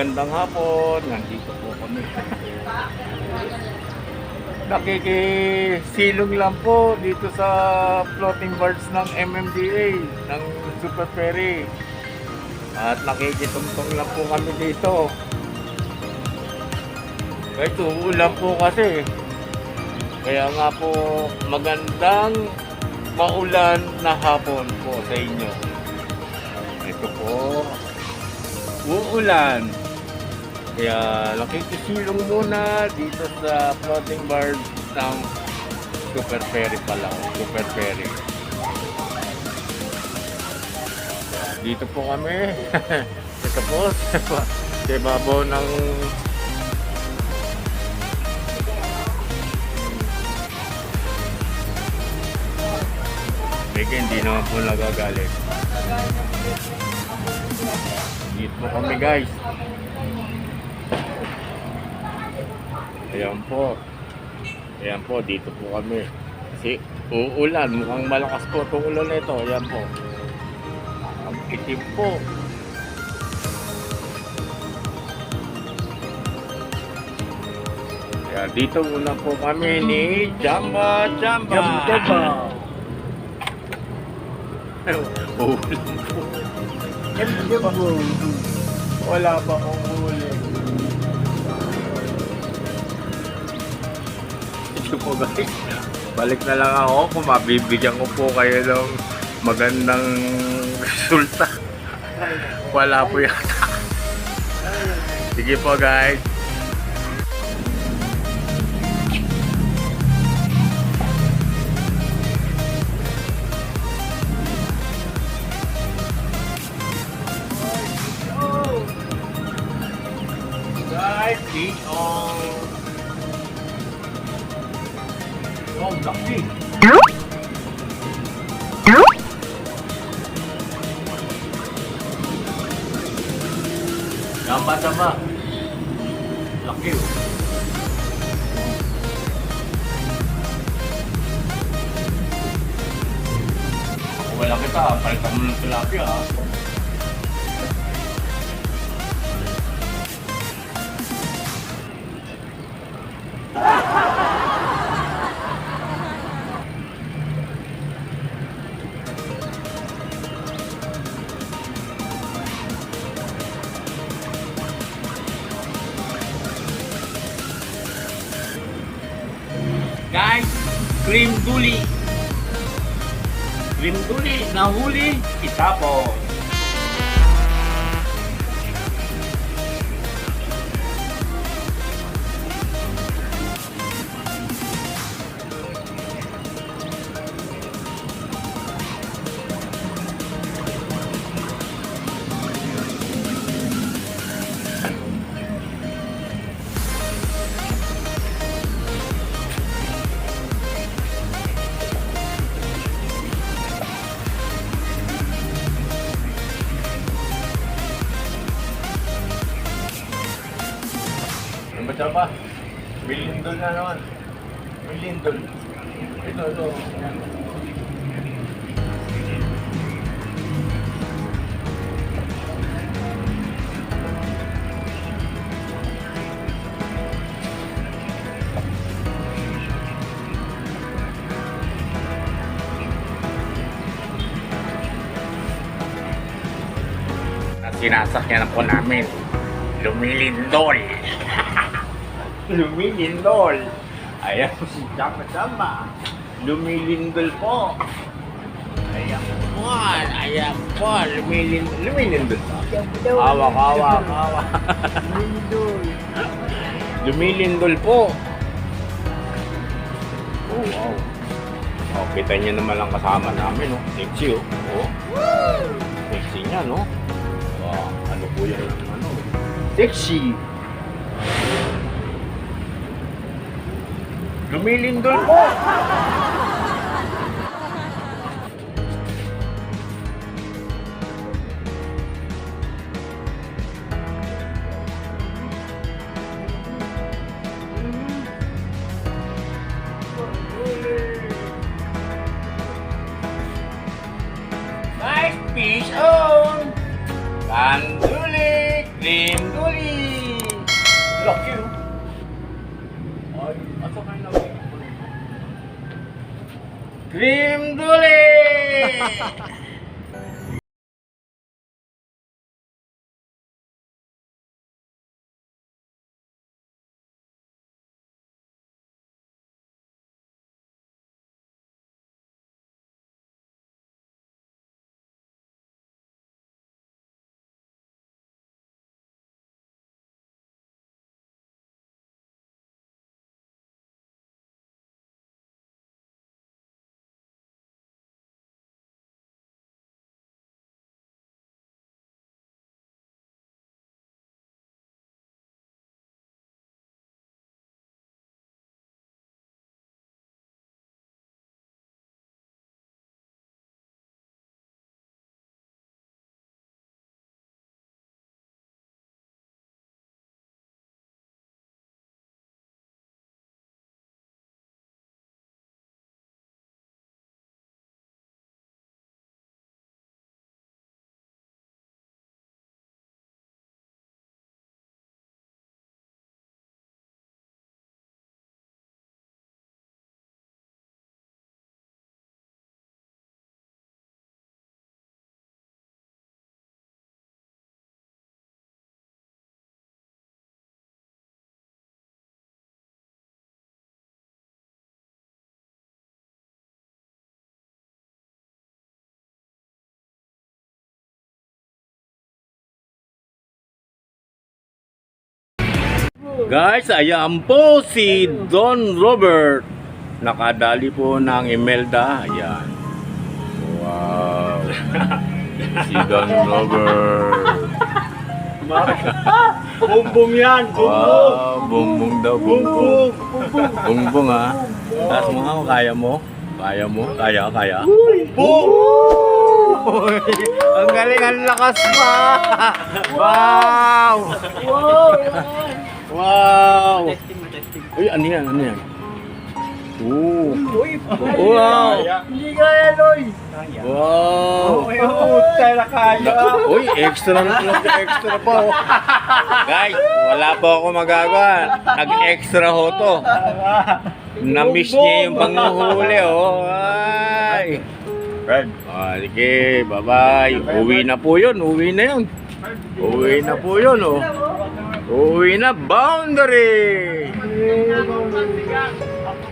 Magandang hapon. Nandito po kami. Nakikisilong lang po dito sa floating birds ng MMDA, ng Super Ferry. At nakikitungtong lang po kami dito. Kahit uulan po kasi. Kaya nga po magandang maulan na hapon po sa inyo. Ito po, uulan. Kaya nakikisilong muna dito sa floating bar ng Super Ferry pala. Super Ferry. Dito po kami. Ito po. Sa ibabaw ng Mega, hindi naman po nagagalit. Dito po kami guys. Ayan po. Ayan po, dito po kami. Kasi uulan, mukhang malakas po itong ulan na ito. Ayan po. Ang itim po. Kaya dito muna po kami ni Jamba Jamba. Jamba. Uulan po. Jamba po. Wala pa akong Ito po guys. Balik na lang ako kung mabibigyan ko po kayo ng magandang resulta. Wala po yata. Sige po guys. Guys, eat on. Oh, lucky. Gamba sama. Lucky. Kung wala kita, palitan mo ng tilapia ha. Guys, cream duli. Cream duli, nahuli, itapon. Milindol na naman. Milindol. Ito, ito. Yan. At sinasakyan po namin. Lumilindol. Lumilindol. Ayan Chapa. Lumilindol po. Ayan po. Ayan po. Lumilindol. Lumilindol po. Hawak, hawak, hawak. Lindol. Lumilindol po. Oh, wow. Oh, kita niyo naman ang kasama namin, no? Sexy, oh. oh. Sexy niya, no? Wow, ano po yan? Ano? Sexy. Lumilindol po. Cream Guys, ayan po si Don Robert. Nakadali po ng Imelda. Ayan. Wow. si Don Robert. Bumbong yan, Wow, bumbong daw, bumbong. Bumbong ha. Taas mo nga, kaya mo? Kaya mo? Kaya, kaya? Uy, ang galing, ang lakas pa! Wow! Wow! Uy, ano yan, ano yan? Ooh. Uy, Wow! Hindi kaya, Loy. Wow! Oh, tala kaya. Uy, extra na extra pa oh. Guys, wala po ako magagawa. Nag-extra ho to. Na-miss niya yung panguhuli oh. Ay. Fred. Ah, sige, bye-bye. Uwi na po yun, uwi na yun. Uwi na po yun oh. Uwi na, boundary!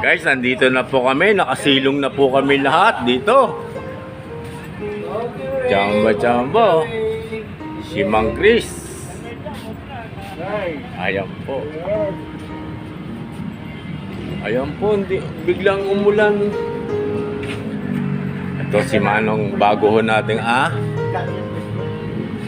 Guys, nandito na po kami. Nakasilong na po kami lahat dito. Chamba chamba. Si Mang Chris. Ayan po. Ayan po, hindi, biglang umulan. Ito si Manong bago ho nating ah.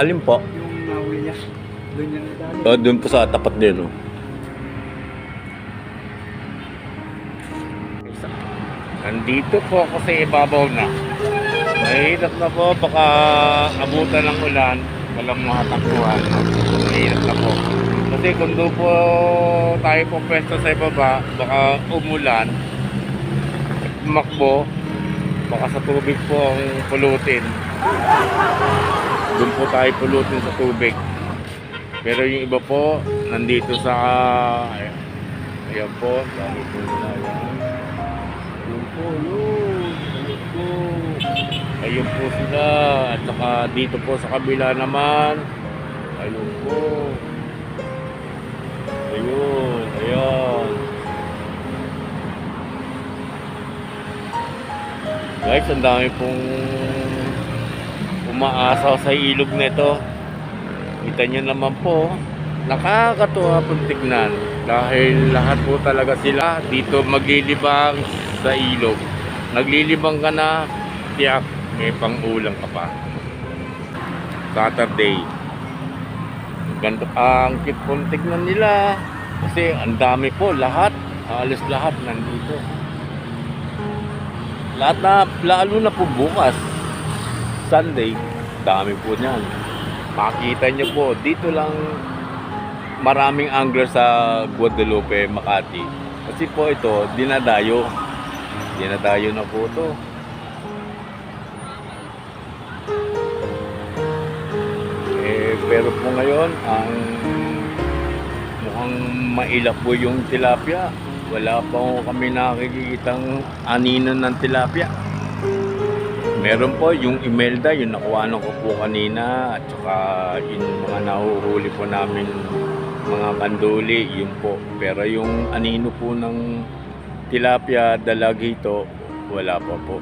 Alin po? Yung Doon yan nadali. O, doon po sa tapat din, oh. Nandito po ako sa ibabaw na. Mahirap na po, baka abutan ng ulan, walang makatakbuhan. Mahirap na po. Kasi kung doon po tayo po pwesto sa ibaba, baka umulan, tumakbo, baka sa tubig po ang pulutin. Doon po tayo pulutin sa tubig. Pero yung iba po, nandito sa... Ayan, ayan po, dami po nila. Ayan. Yun po, yun. Ayun po. Ayun po sila. At saka dito po sa kabila naman. Ayun po. Ayun, ayan. Guys, ang dami pong umaasaw sa ilog nito. Kita nyo naman po, nakakatuwa pong tignan dahil lahat po talaga sila dito maglilibang sa ilog. Naglilibang ka na, tiyak, may pangulang ka pa. Saturday. Ganto ang cute pong tignan nila. Kasi ang dami po, lahat. Halos lahat nandito. Lahat na, lalo na po bukas. Sunday, dami po niyan. Makikita niyo po, dito lang maraming angler sa Guadalupe, Makati. Kasi po ito, dinadayo. Dinadayo na po ito. Eh, pero po ngayon, ang mukhang mailap po yung tilapia. Wala pa po kami nakikitang aninan ng tilapia. Meron po yung Imelda, yung nakuha ko po kanina, at saka yung mga nahuhuli po namin mga kanduli, yun po. Pero yung anino po ng tilapia, dalagito, wala pa po.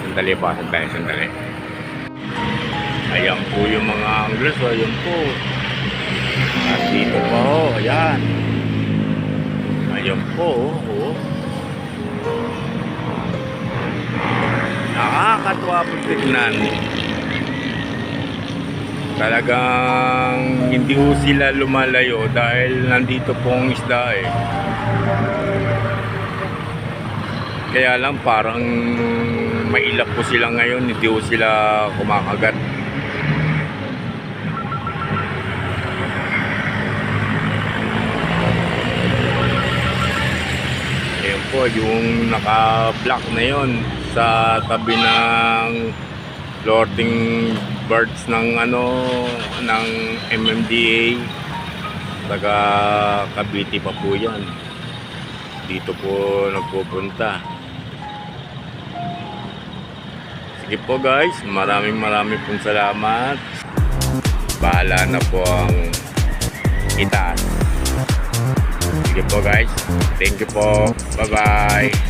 Sandali pa, sandali, sandali. Ayan po yung mga anglers, oh, ayan po. At dito pa ho, ayan. Ayan po, oh. Nakakatuwa po tignan. Talagang hindi ho sila lumalayo dahil nandito po ang isda eh. Kaya lang parang mailap po sila ngayon, hindi ho sila kumakagat. Po, yung naka-block na yon sa tabi ng floating birds ng ano ng MMDA taga Cavite pa po yan. Dito po nagpupunta. Sige po guys. Maraming maraming pong salamat. Bahala na po ang itaas sige po guys. Thank you po. Bye bye